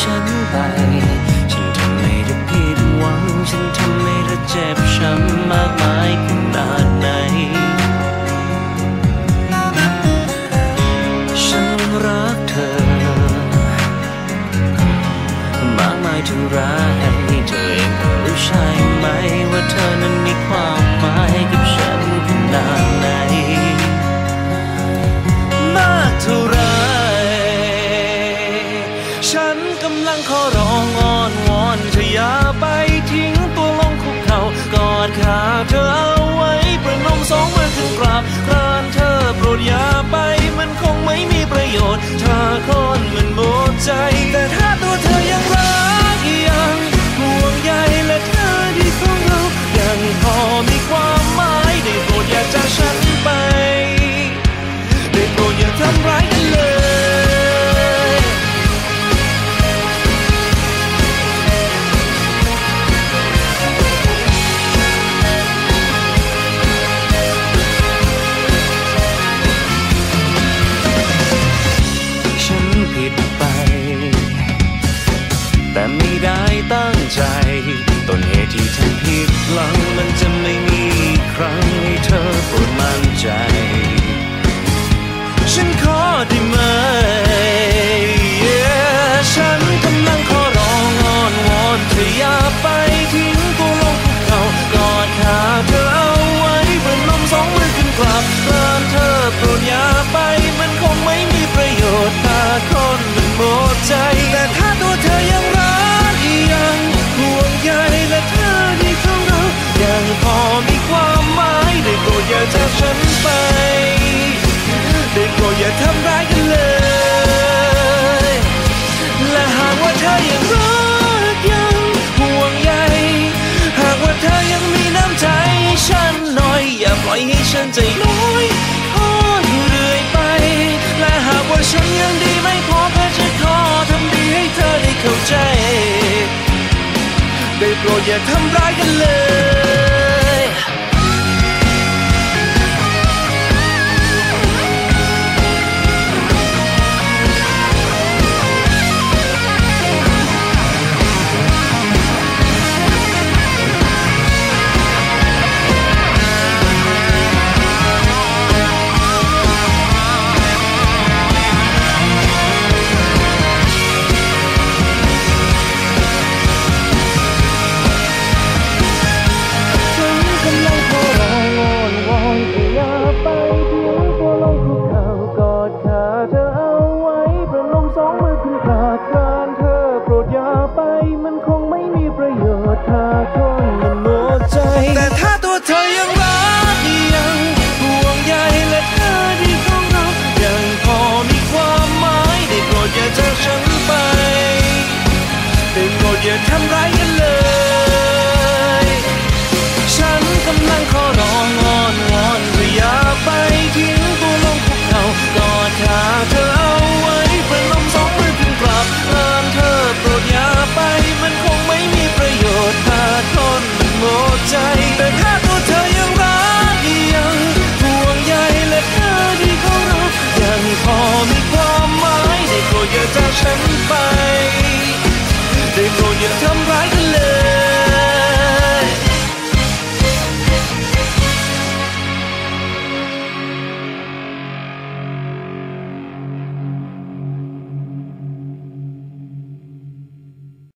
ฉันไป ฉันทำให้เธอผิดหวัง ฉันทำให้เธอเจ็บช้ำมากมายขนาดไหน ฉันรักเธอ มากมายเท่าไรเธอเองรู้ใช่ไหม ว่าเธอนั้นมีความหมายกับ morgon เธอยังรักยังห่วงใยหากว่าเธอยังมีน้ำใจฉันหน่อย อย่าปล่อยให้ฉันใจน้อยทออยู่เรื่อยไป และหากว่าฉันยังดีไม่พอเธอจะขอทำดีให้เธอได้เข้าใจ ได้โปรดอย่าทำร้ายกันเลย แต่ถ้าตัวเธอยังรักยังห่วงใยและเธอที่ของเรายังพอมีความหมายได้โปรดอย่าจากฉันไปได้โปรดอย่าทำร้าย you come.